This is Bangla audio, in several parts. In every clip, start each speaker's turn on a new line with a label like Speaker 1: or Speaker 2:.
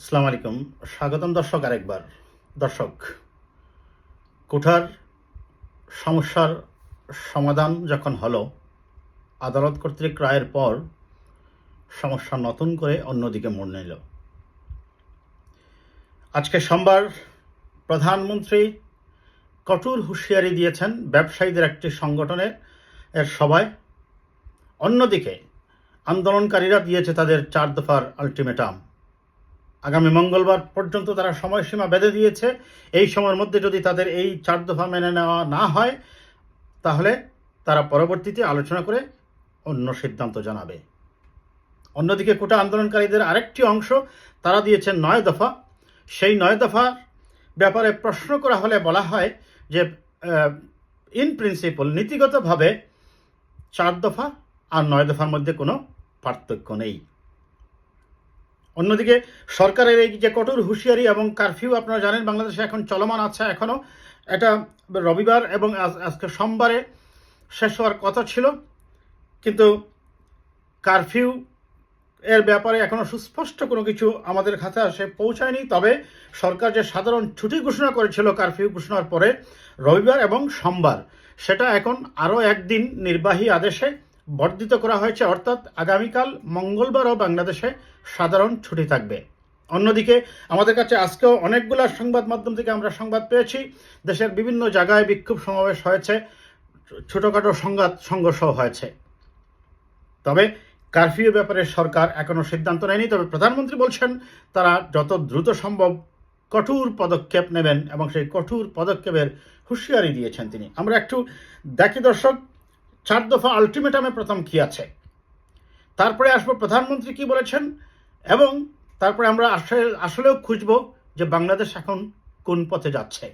Speaker 1: আসসালামু আলাইকুম। স্বাগতম দর্শক আরেকবার। দর্শক, কোঠার সমস্যার সমাধান যখন হলো, আদালত কর্তৃক রায়ের পর সমস্যা নতুন করে অন্যদিকে মোড় নিল। আজকে সোমবার প্রধানমন্ত্রী কঠোর হুঁশিয়ারি দিয়েছেন ব্যবসায়ীদের একটি সংগঠনের এর সভায়। অন্যদিকে আন্দোলনকারীরা দিয়েছে তাদের চার দফার আলটিমেটাম। আগামী মঙ্গলবার পর্যন্ত তারা সময়সীমা বেঁধে দিয়েছে। এই সময়ের মধ্যে যদি তাদের এই চার দফা মেনে নেওয়া না হয়, তাহলে তারা পরবর্তীতে আলোচনা করে অন্য সিদ্ধান্ত জানাবে। অন্যদিকে কোটা আন্দোলনকারীদের আরেকটি অংশ তারা দিয়েছেন নয় দফা। সেই নয় দফা ব্যাপারে প্রশ্ন করা হলে বলা হয় যে ইন প্রিন্সিপল নীতিগতভাবে চার দফা আর নয় দফার মধ্যে কোনো পার্থক্য নেই। অন্যদিকে সরকারের এই যে কঠোর হুঁশিয়ারি এবং কারফিউ, আপনারা জানেন বাংলাদেশে এখন চলমান আছে এখনও এটা রবিবার এবং আজ- আজকে সোমবারে শেষ হওয়ার কথা ছিল। কিন্তু কারফিউ এর ব্যাপারে এখনও সুস্পষ্ট কোনো কিছু আমাদের কাছে আসে পৌঁছায়নি। তবে সরকার যে সাধারণ ছুটি ঘোষণা করেছিল কারফিউ ঘোষণার পরে রবিবার এবং সোমবার, সেটা এখন আরও একদিন নির্বাহী আদেশে বর্ধিত করা হয়েছে, অর্থাৎ আগামীকাল মঙ্গলবারও বাংলাদেশে সাধারণ ছুটি থাকবে। অন্যদিকে, আমাদের কাছে আজকেও অনেকগুলো সংবাদ মাধ্যম থেকে আমরা সংবাদ পেয়েছি। দেশের বিভিন্ন জায়গায় বিক্ষোভ সমাবেশ হয়েছে, ছোটোখাটো সংঘাত সংঘর্ষ হয়েছে। তবে কারফিউ ব্যাপারে সরকার এখনও সিদ্ধান্ত নেয়নি, তবে প্রধানমন্ত্রী বলছেন, তারা যত দ্রুত সম্ভব কঠোর পদক্ষেপ নেবেন এবং সেই কঠোর পদক্ষেপের হুঁশিয়ারি দিয়েছেন তিনি। আমরা একটু দেখি দর্শক চার দফা আলটিমেটামে প্রথম কি আছে? তারপরে আসব প্রধানমন্ত্রী কি বলেছেন এবং তারপরে আমরা আসলে, আসলেও খুঁজব যে বাংলাদেশ এখন কোন পথে যাচ্ছে।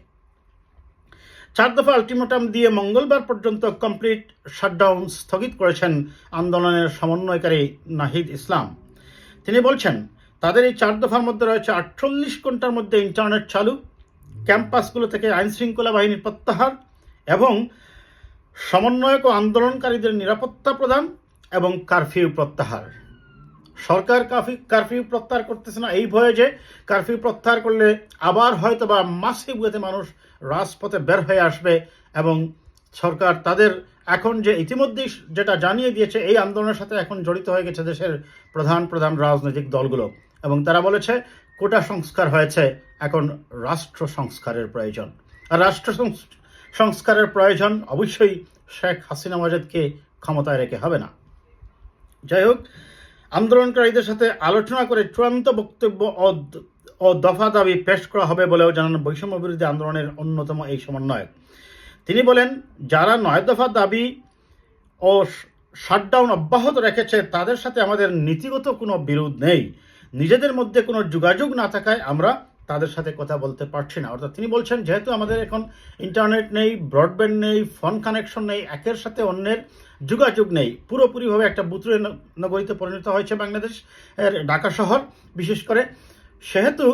Speaker 1: চার দফা আলটিমেটাম দিয়ে মঙ্গলবার পর্যন্ত কমপ্লিট শাটডাউন স্থগিত করেছেন আন্দোলনের সমন্বয়কারী নাহিদ ইসলাম। তিনি বলছেন, তাদের এই চার দফার মধ্যে রয়েছে আটচল্লিশ ঘণ্টার মধ্যে ইন্টারনেট চালু, ক্যাম্পাসগুলো থেকে আইন শৃঙ্খলা বাহিনীর প্রত্যাহার এবং সমন্বয়ক ও আন্দোলনকারীদের নিরাপত্তা প্রদান এবং কারফিউ প্রত্যাহার। সরকার কাফি কারফিউ প্রত্যাহার করতেছে না এই ভয়ে যে কারফিউ প্রত্যাহার করলে আবার হয়তো বা মাসিভ ওয়েতে মানুষ রাজপথে বের হয়ে আসবে এবং সরকার তাদের এখন যে ইতিমধ্যেই যেটা জানিয়ে দিয়েছে, এই আন্দোলনের সাথে এখন জড়িত হয়ে গেছে দেশের প্রধান প্রধান রাজনৈতিক দলগুলো। এবং তারা বলেছে, কোটা সংস্কার হয়েছে, এখন রাষ্ট্র সংস্কারের প্রয়োজন। আর রাষ্ট্র সংস্কারের প্রয়োজন অবশ্যই শেখ হাসিনা মজাদকে ক্ষমতায় রেখে হবে না। যাই হোক, আন্দোলনকারীদের সাথে আলোচনা করে চূড়ান্ত বক্তব্য ও দফা দাবি পেশ করা হবে বলেও জানান বৈষম্য বিরোধী আন্দোলনের অন্যতম এই সমন্বয়ক। তিনি বলেন, যারা নয় দফা দাবি ও শাটডাউন অব্যাহত রেখেছে, তাদের সাথে আমাদের নীতিগত কোনো বিরোধ নেই। নিজেদের মধ্যে কোনো যোগাযোগ না থাকায় আমরা তাদের সাথে কথা বলতে পারছি না। অর্থাৎ তিনি বলছেন, যেহেতু আমাদের এখন ইন্টারনেট নেই ব্রডব্যান্ড নেই ফোন কানেকশন নেই, একের সাথে অন্যের যোগাযোগ নেই, পুরোপুরিভাবে একটা বুতুরে নগরীতে পরিণত হয়েছে বাংলাদেশ এর ঢাকা শহর। বিশেষ করে সেহেতু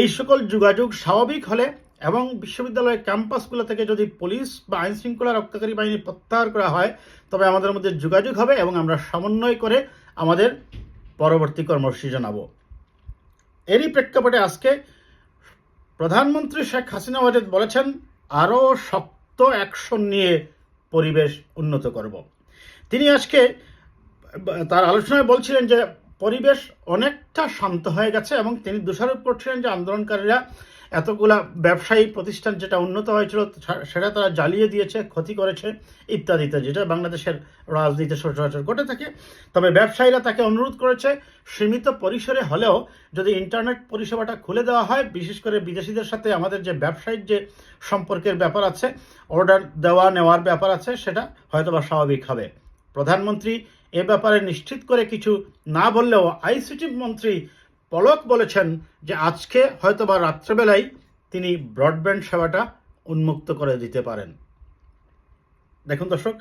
Speaker 1: এই সকল যোগাযোগ স্বাভাবিক হলে এবং বিশ্ববিদ্যালয়ের ক্যাম্পাসগুলো থেকে যদি পুলিশ বা আইন শৃঙ্খলা রক্ষাকারী বাহিনী প্রত্যাহার করা হয়, তবে আমাদের মধ্যে যোগাযোগ হবে এবং আমরা সমন্বয় করে আমাদের পরবর্তী কর্মসূচি জানাব। এরই প্রেক্ষাপটে আজকে প্রধানমন্ত্রী শেখ হাসিনা ওয়াজেদ বলেছেন, আরও শক্ত অ্যাকশন নিয়ে পরিবেশ উন্নত করব। তিনি আজকে তার আলোচনায় বলছিলেন যে, পরিবেশ অনেকটা শান্ত হয়ে গেছে এবং তিনি দোষারোপ করছিলেন যে, আন্দোলনকারীরা এতগুলা ব্যবসায়ী প্রতিষ্ঠান যেটা উন্নত হয়েছিল সেটা তারা জ্বালিয়ে দিয়েছে, ক্ষতি করেছে ইত্যাদিতে যেটা বাংলাদেশের রাজনীতি সচরাচর ঘটে থাকে। তবে ব্যবসায়ীরা তাকে অনুরোধ করেছে, সীমিত পরিসরে হলেও যদি ইন্টারনেট পরিষেবাটা খুলে দেওয়া হয়, বিশেষ করে বিদেশিদের সাথে আমাদের যে ব্যবসায়িক যে সম্পর্কের ব্যাপার আছে, অর্ডার দেওয়া নেওয়ার ব্যাপার আছে, সেটা হয়তোবা স্বাভাবিক হবে। প্রধানমন্ত্রী এ ব্যাপারে নিশ্চিত করে কিছু না বললেও আইসিটি মন্ত্রী পলক বলেছেন যে আজকে হয়তোবা রাত্রেবেলায় তিনি ব্রডব্যান্ড সেবাটা উন্মুক্ত করে দিতে পারেন। দেখুন দর্শক,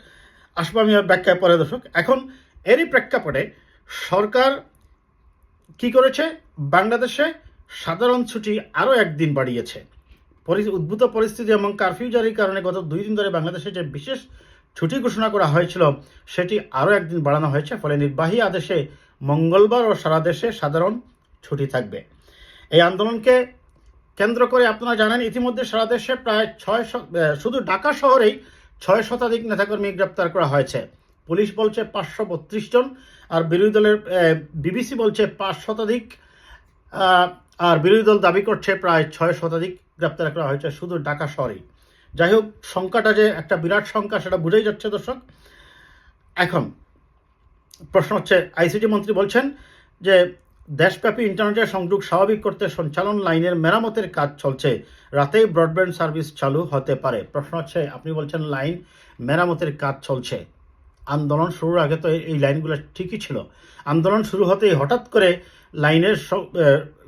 Speaker 1: আসব আমি ব্যাখ্যায় পরে দর্শক। এখন এরই প্রেক্ষাপটে সরকার কি করেছে? বাংলাদেশে সাধারণ ছুটি আরও একদিন বাড়িয়েছে। উদ্ভূত পরিস্থিতি এবং কারফিউ জারির কারণে গত দুই দিন ধরে বাংলাদেশে যে বিশেষ ছুটি ঘোষণা করা হয়েছিল, সেটি আরও একদিন বাড়ানো হয়েছে। ফলে নির্বাহী আদেশে মঙ্গলবার ও সারা দেশে সাধারণ ছুটি থাকবে। এই আন্দোলনকে কেন্দ্র করে আপনারা জানেন, ইতিমধ্যে সারা দেশে প্রায় ছয় শুধু ঢাকা শহরেই ছয় শতাধিক নেতাকর্মী গ্রেপ্তার করা হয়েছে। পুলিশ বলছে পাঁচশো বত্রিশ জন আর বিরোধী দলের বিবিসি বলছে পাঁচ শতাধিক আর বিরোধী দল দাবি করছে প্রায় ছয় শতাধিক গ্রেপ্তার করা হয়েছে শুধু ঢাকা শহরেই। যাই হোক, সংখ্যাটা যে একটা বিরাট সংখ্যা সেটা বুঝেই যাচ্ছে দর্শক। এখন প্রশ্ন হচ্ছে, আইসিটি মন্ত্রী বলছেন যে দেশব্যাপী ইন্টারনেটের সংযোগ স্বাভাবিক করতে সঞ্চালন লাইনের মেরামতের কাজ চলছে। রাতেই ব্রডব্যান্ড সার্ভিস চালু হতে পারে। প্রশ্ন হচ্ছে, আপনি বলছেন লাইন মেরামতের কাজ চলছে। আন্দোলন শুরুর আগে তো এই- লাইনগুলো ঠিকই ছিল। আন্দোলন শুরু হতেই হঠাৎ করে লাইনের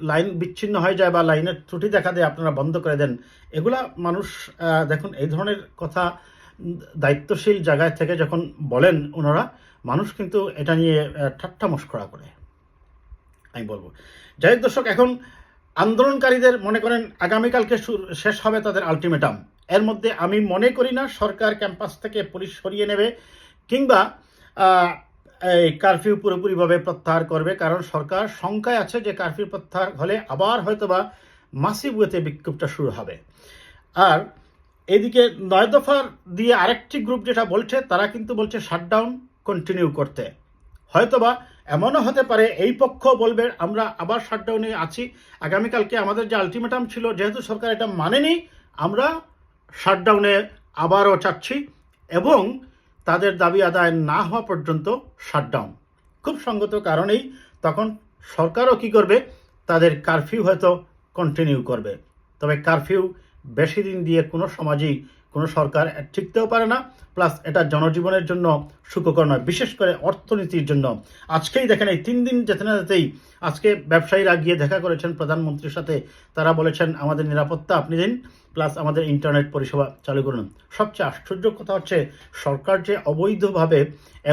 Speaker 1: লাইন বিচ্ছিন্ন হয়ে যায় বা লাইনের ত্রুটি দেখা দেয়, আপনারা বন্ধ করে দেন। এগুলা মানুষ দেখুন, এই ধরনের কথা দায়িত্বশীল জায়গায় থেকে যখন বলেন ওনারা, মানুষ কিন্তু এটা নিয়ে ঠাট্টা মস্করা করে। আমি বলব। যাই দর্শক, এখন আন্দোলনকারীদের মনে করেন আগামীকালকে শেষ হবে তাদের আলটিমেটাম এর মধ্যে আমি মনে করি না সরকার ক্যাম্পাস থেকে পুলিশ সরিয়ে নেবে কিংবা এই কারফিউ পুরোপুরিভাবে প্রত্যাহার করবে, কারণ সরকার শঙ্কায় আছে যে কারফিউ প্রত্যাহার হলে আবার হয়তোবা মাসিভ ওয়েতে বিক্ষোভটা শুরু হবে। আর এদিকে নয় দফার দিয়ে আরেকটি গ্রুপ যেটা বলছে, তারা কিন্তু বলছে শাটডাউন কন্টিনিউ করতে। হয়তোবা এমনও হতে পারে এই পক্ষ বলবে, আমরা আবার শাটডাউনে আছি। আগামীকালকে আমাদের যে আলটিমেটাম ছিল, যেহেতু সরকার এটা মানেনি, আমরা শাটডাউনে আবারও চাচ্ছি এবং তাদের দাবি আদায় না হওয়া পর্যন্ত শাটডাউন খুব সঙ্গত কারণেই তখন সরকারও কি করবে, তাদের কারফিউ হয়তো কন্টিনিউ করবে। তবে কারফিউ বেশি দিন দিয়ে কোনো সমাজেই কোনো সরকার ঠিকতেও পারে না। প্লাস এটা জনজীবনের জন্য সুখকর নয়, বিশেষ করে অর্থনীতির জন্য। আজকেই দেখেন এই তিন দিন যেতে না যেতেই আজকে ব্যবসায়ীরা গিয়ে দেখা করেছেন প্রধানমন্ত্রীর সাথে। তারা বলেছেন, আমাদের নিরাপত্তা আপনি দিন, প্লাস আমাদের ইন্টারনেট পরিষেবা চালু করুন। সবচেয়ে আশ্চর্য কথা হচ্ছে, সরকার যে অবৈধভাবে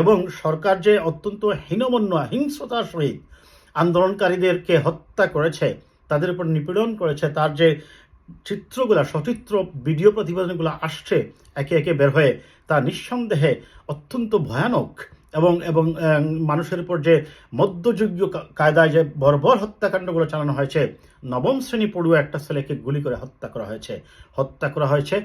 Speaker 1: এবং সরকার যে অত্যন্ত হীনমন্য হিংস্রতার সহিত আন্দোলনকারীদেরকে হত্যা করেছে, তাদের উপর নিপীড়ন করেছে, তার যে চিত্রগুলা, সচিত্র, ভিডিও প্রতিবেদনগুলো আসছে একে একে বের হয়ে, তা নিঃসন্দেহে অত্যন্ত ভয়ানক এবং এবং মানুষের উপর যে মধ্যযুগীয় কায়দায় যে বর্বর হত্যাকাণ্ডগুলো চালানো হয়েছে, নবম শ্রেণি পড়ুয়া একটা ছেলেকে গুলি করে হত্যা করা হয়েছে। হত্যা করা হয়েছে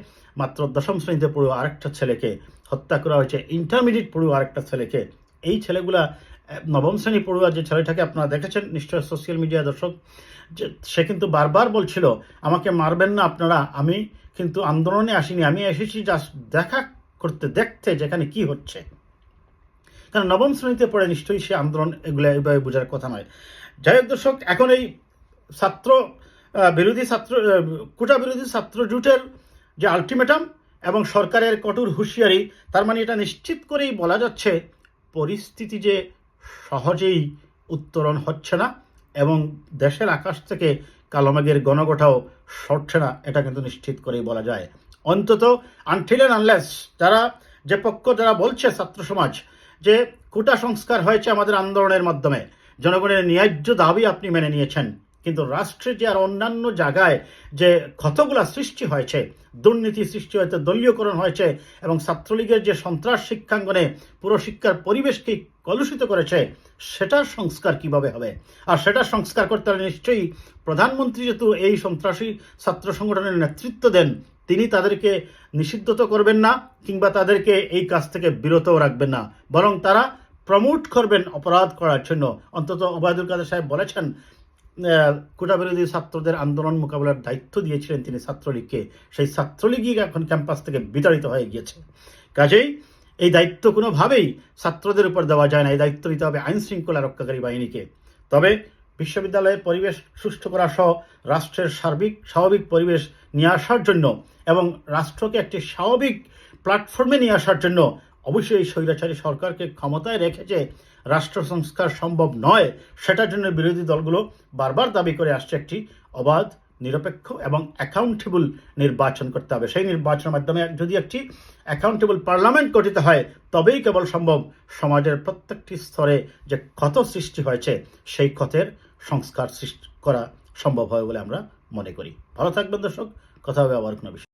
Speaker 1: মাত্র দশম শ্রেণীতে পড়ুয়া আরেকটা ছেলেকে, হত্যা করা হয়েছে ইন্টারমিডিয়েট পড়ুয়া আরেকটা ছেলেকে। এই ছেলেগুলা নবম শ্রেণি পড়ুয়া যে ছেলেটাকে আপনারা দেখেছেন, নিশ্চয় সোশ্যাল মিডিয়া দর্শক, যে সে কিন্তু বারবার বলছিল, আমাকে মারবেন না আপনারা, আমি কিন্তু আন্দোলনে আসিনি, আমি এসেছি জাস্ট দেখা করতে, দেখতে যেখানে কি হচ্ছে। কারণ নবম শ্রেণীতে পড়ে নিশ্চয়ই সে আন্দোলন এগুলো এইভাবে বোঝার কথা নয়। যাই হোক দর্শক, এখন এই ছাত্র বিরোধী ছাত্র কোটা বিরোধী ছাত্র জোটের যে আলটিমেটাম এবং সরকারের কঠোর হুঁশিয়ারি, তার মানে এটা নিশ্চিত করেই বলা যাচ্ছে, পরিস্থিতি যে সহজেই উত্তরণ হচ্ছে না এবং দেশের আকাশ থেকে কালোমেঘের গণগোঠাও সরছে না, এটা কিন্তু নিশ্চিত করেই বলা যায়। অন্তত আনটিল আনলেস যারা, যে পক্ষ যারা বলছে ছাত্র সমাজ যে কোটা সংস্কার হয়েছে আমাদের আন্দোলনের মাধ্যমে, জনগণের ন্যায্য দাবি আপনি মেনে নিয়েছেন। কিন্তু রাষ্ট্রে যে আর অন্যান্য জায়গায় যে ক্ষতগুলা সৃষ্টি হয়েছে, দুর্নীতি সৃষ্টি হয়েছে, দলীয়করণ হয়েছে এবং ছাত্রলীগের যে সন্ত্রাস শিক্ষাঙ্গনে পুরো শিক্ষার পরিবেশকে কলুষিত করেছে, সেটার সংস্কার কীভাবে হবে? আর সেটার সংস্কার করতে হলে নিশ্চয়ই প্রধানমন্ত্রী যেহেতু এই সন্ত্রাসী ছাত্র সংগঠনের নেতৃত্ব দেন, তিনি তাদেরকে নিষিদ্ধ তো করবেন না কিংবা তাদেরকে এই কাজ থেকে বিরতও রাখবেন না। বরং তারা প্রমোট করবেন অপরাধ করার জন্য। অন্তত ওবায়দুল কাদের সাহেব বলেছেন আহ, কোটা বিরোধী ছাত্রদের আন্দোলন মোকাবেলার দায়িত্ব দিয়েছিলেন তিনি ছাত্রলীগকে। সেই ছাত্রলীগই এখন ক্যাম্পাস থেকে বিতাড়িত হয়ে গিয়েছে। কাজেই এই দায়িত্ব কোনোভাবেই ছাত্রদের উপর দেওয়া যায় না। এই দায়িত্ব দিতে হবে আইন শৃঙ্খলা রক্ষাকারী বাহিনীকে। তবে বিশ্ববিদ্যালয়ের পরিবেশ সুষ্ঠু করা সহ রাষ্ট্রের সার্বিক স্বাভাবিক পরিবেশ নিয়ে আসার জন্য এবং রাষ্ট্রকে একটি স্বাভাবিক প্ল্যাটফর্মে নিয়ে আসার জন্য অবশ্যই এই স্বৈরাচারী সরকারকে ক্ষমতায় রেখেছে রাষ্ট্র সংস্কার সম্ভব নয়, সেটার জন্য বিরোধী দলগুলো বারবার দাবি করে আসছে একটি অবাধ, নিরপেক্ষ এবং অ্যাকাউন্টেবল নির্বাচন করতে হবে। সেই নির্বাচনের মাধ্যমে যদি একটি অ্যাকাউন্টেবল পার্লামেন্ট গঠিত হয়, তবেই কেবল সম্ভব সমাজের প্রত্যেকটি স্তরে যে ক্ষত সৃষ্টি হয়েছে, সেই ক্ষতের সংস্কার সৃষ্টি করা সম্ভব হয় বলে আমরা মনে করি। ভালো থাকবেন দর্শক, কথা হবে আবার কোনো বিষয়।